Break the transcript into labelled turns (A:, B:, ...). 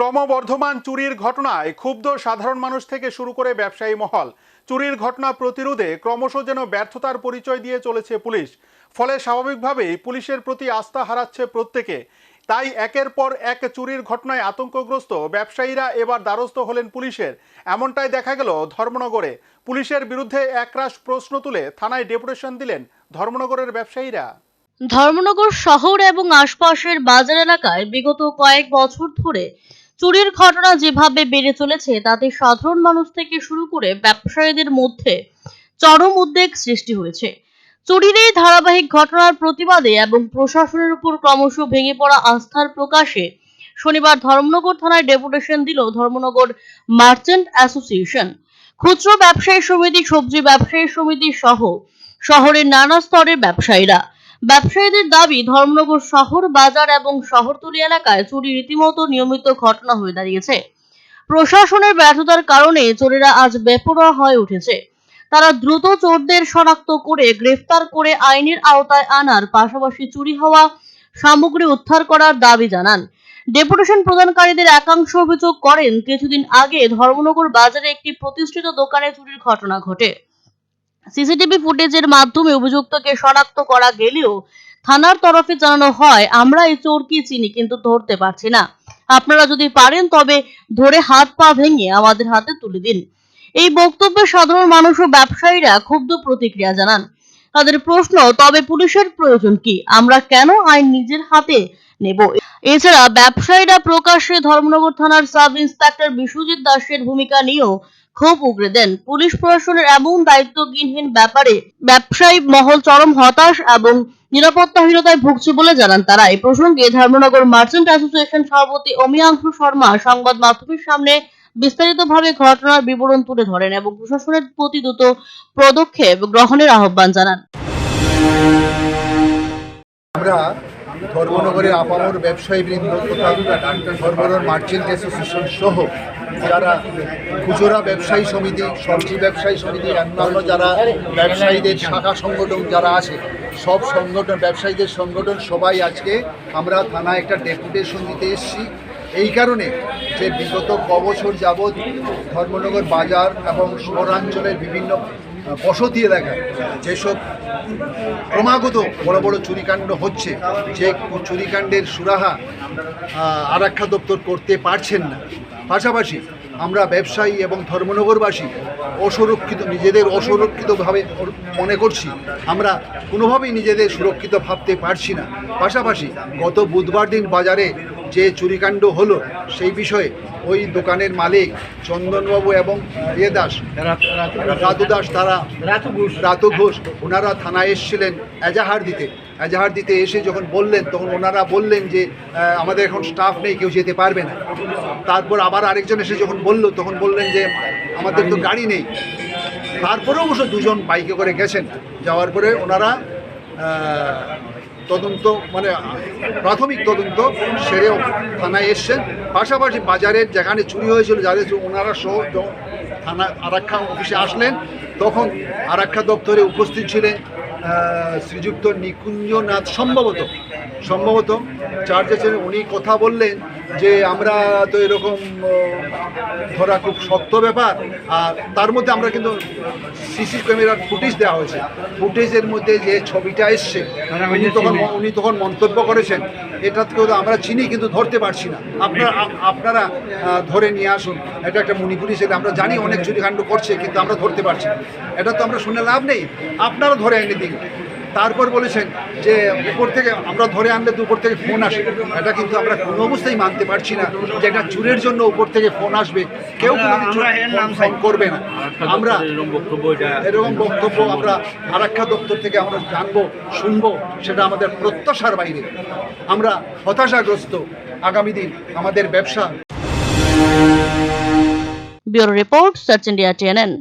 A: ক্রমবর্ধমান চুরির ঘটনায় ক্ষুব্ধ সাধারণ মানুষ থেকে শুরু করে ব্যবসায়ী মহল। চুরির ঘটনা প্রতিরোধে ক্রমশ যেন ব্যর্থতার পরিচয় দিয়ে চলেছে পুলিশ। ফলে স্বাভাবিকভাবেই পুলিশের প্রতি আস্থা হারাচ্ছে প্রত্যেকে। তাই একের পর এক চুরির ঘটনায় আতঙ্কগ্রস্ত ব্যবসায়ীরা এবার দ্বারস্থ হলেন পুলিশের। এমনটাই দেখা গেল ধর্মনগরে। পুলিশের বিরুদ্ধে একরাশ প্রশ্ন তুলে থানায় ডেপুটেশন দিলেন ধর্মনগরের ব্যবসায়ীরা।
B: ধর্মনগর শহর এবং আশপাশের বাজার এলাকায় বিগত কয়েক বছর ধরে চুরির ঘটনা যেভাবে বেড়ে চলেছে, তাতে সাধারণ মানুষ থেকে শুরু করে ব্যবসায়ীদের মধ্যে চরম উদ্বেগ সৃষ্টি হয়েছে। চুরির এই ধারাবাহিক ঘটনার প্রতিবাদে এবং প্রশাসনের উপর ক্রমশ ভেঙে পড়া আস্থার প্রকাশে শনিবার ধর্মনগর থানায় ডেপুটেশন দিল ধর্মনগর মার্চেন্ট অ্যাসোসিয়েশন। খুচরো ব্যবসায়ী সমিতি, সবজি ব্যবসায়ী সমিতি সহ শহরের নানা স্তরের ব্যবসায়ীরা। ব্যবসায়ীদের দাবি, ধর্মনগর শহর, বাজার এবং শহরতলি এলাকায় চুরি রীতিমতো নিয়মিত ঘটনা হয়ে দাঁড়িয়েছে। প্রশাসনের ব্যর্থতার কারণে চোরেরা আজ বেপরোয়া হয়ে উঠেছে। তারা দ্রুত চোরদের শনাক্ত করে গ্রেফতার করে আইনের আওতায় আনার পাশাপাশি চুরি হওয়া সামগ্রী উদ্ধার করার দাবি জানান। ডেপুটেশন প্রদানকারীদের একাংশ অভিযোগ করেন, কিছুদিন আগে ধর্মনগর বাজারে একটি প্রতিষ্ঠিত দোকানে চুরির ঘটনা ঘটে। সিসিটিভি ফুটেজের মাধ্যমে অভিযুক্তকে শনাক্ত করা গেলেও থানার তরফে জানানো হয়, আমরা এই চোরকে চিনি কিন্তু ধরতে পারছি না। আপনারা যদি পারেন তবে ধরে হাত পা ভেঙে আমাদের হাতে তুলে দিন। এই বক্তব্যে সাধারণ মানুষ ও ব্যবসায়ীরা ক্ষুব্ধ প্রতিক্রিয়া জানান। তাদের প্রশ্ন, তবে পুলিশের প্রয়োজন কি? আমরা কেন আইন নিজের হাতে নেব? এছাড়া ব্যবসায়ীরা প্রকাশ্যে ধর্মনগর থানার সাব ইন্সপেক্টর বিশ্বজিৎ দাসের ভূমিকা নিয়েও ক্ষোভ উগরে দেন। পুলিশ প্রশাসনের এমন দায়িত্বজ্ঞানহীন ব্যাপারে ব্যবসায়ী মহল চরম হতাশ এবং নিরাপত্তাহীনতায় ভুগছে বলে জানান তারা। এই প্রসঙ্গে ধর্মনগর মার্চেন্ট অ্যাসোসিয়েশন সভাপতি অমিয়াংশু শর্মা সংবাদ মাধ্যমের সামনে বিস্তারিতভাবে ঘটনার বিবরণ তুলে ধরেন এবং প্রশাসনের প্রতি দ্রুত পদক্ষেপ গ্রহণের আহ্বান জানান।
C: আমরা ধর্মনগরের আপামর ব্যবসায়ীবৃন্দ তথা ধর্মনগর মার্চেন্ট অ্যাসোসিয়েশন সহ যারা খুচরা ব্যবসায়ী সমিতি, সবজি ব্যবসায়ী সমিতি, অন্যান্য যারা ব্যবসায়ীদের শাখা সংগঠন যারা আছে, সব সংগঠন, ব্যবসায়ীদের সংগঠন সবাই আজকে আমরা থানায় একটা ডেপুটেশন দিতে এসেছি। এই কারণে যে বিগত ক বছর যাবৎ ধর্মনগর বাজার এবং শহরাঞ্চলের বিভিন্ন বসতি এলাকায় যেসব ক্রমাগত বড় বড় চুরিকাণ্ড হচ্ছে, যে চুরিকাণ্ডের সুরাহা আরক্ষা দপ্তর করতে পারছেন না। পাশাপাশি আমরা ব্যবসায়ী এবং ধর্মনগরবাসী অসুরক্ষিত, নিজেদের অসুরক্ষিতভাবে মনে করছি, আমরা কোনোভাবেই নিজেদের সুরক্ষিত ভাবতে পারছি না। পাশাপাশি গত বুধবার দিন বাজারে যে চুরিকাণ্ড হলো, সেই বিষয়ে ওই দোকানের মালিক চন্দনবাবু এবং ইয়ে দাস রাতু দাস তারা রাতু ঘোষ, ওনারা থানায় এসেছিলেন এজাহার দিতে। এজাহার দিতে এসে যখন বললেন, তখন ওনারা বললেন যে আমাদের এখন স্টাফ নেই, কেউ যেতে পারবে না। তারপর আবার আরেকজন এসে যখন বলল, তখন বললেন যে, আমাদের তো গাড়ি নেই। তারপরেও অবশ্য দুজন বাইকে করে গেছেন। যাওয়ার পরে ওনারা তদন্ত মানে প্রাথমিক তদন্ত সেরেও থানায় এসছেন। পাশাপাশি বাজারের যেখানে চুরি হয়েছিল, যাদের ওনারা সহ থানা আরাক্ষা অফিসে আসলেন, তখন আরাক্ষা দপ্তরে উপস্থিত ছিলেন শ্রীযুক্ত নিকুঞ্জনাথ সম্ভবত। সম্ভবত চার্জে ছিলেন, উনি কথা বললেন যে আমরা তো এরকম ধরা খুব শক্ত ব্যাপার আর তার মধ্যে আমরা কিন্তু সিসি ক্যামেরার ফুটেজ দেওয়া হয়েছে। ফুটেজের মধ্যে যে ছবিটা এসছে উনি তখন উনি তখন মন্তব্য করেছেন এটা তো আমরা চিনি কিন্তু ধরতে পারছি না। আপনারা আপনারা ধরে নিয়ে আসুন এটা একটা মণিপুরি ছেলে আমরা জানি অনেক চুরিকাণ্ড করছে কিন্তু আমরা ধরতে পারছি না। এটা তো আমরা শুনে লাভ নেই। আপনারা ধরে এনে দিন। তারপর বলেছেন যে উপর থেকে আমরা ধরে আনলে তো উপর থেকে ফোন আসে। এটা কিন্তু আমরা কোনো অবস্থায় মানতে পারছি না যে এটা চুরের জন্য উপর থেকে ফোন আসবে। কেউ ফোন করবে না। আমরা এরকম বক্তব্য আমরা আরক্ষা দপ্তর থেকে আমরা জানব শুনব সেটা আমাদের প্রত্যাশার বাইরে। আমরা হতাশাগ্রস্ত। আগামী দিন আমাদের ব্যবসা
B: bureau report search India TNN.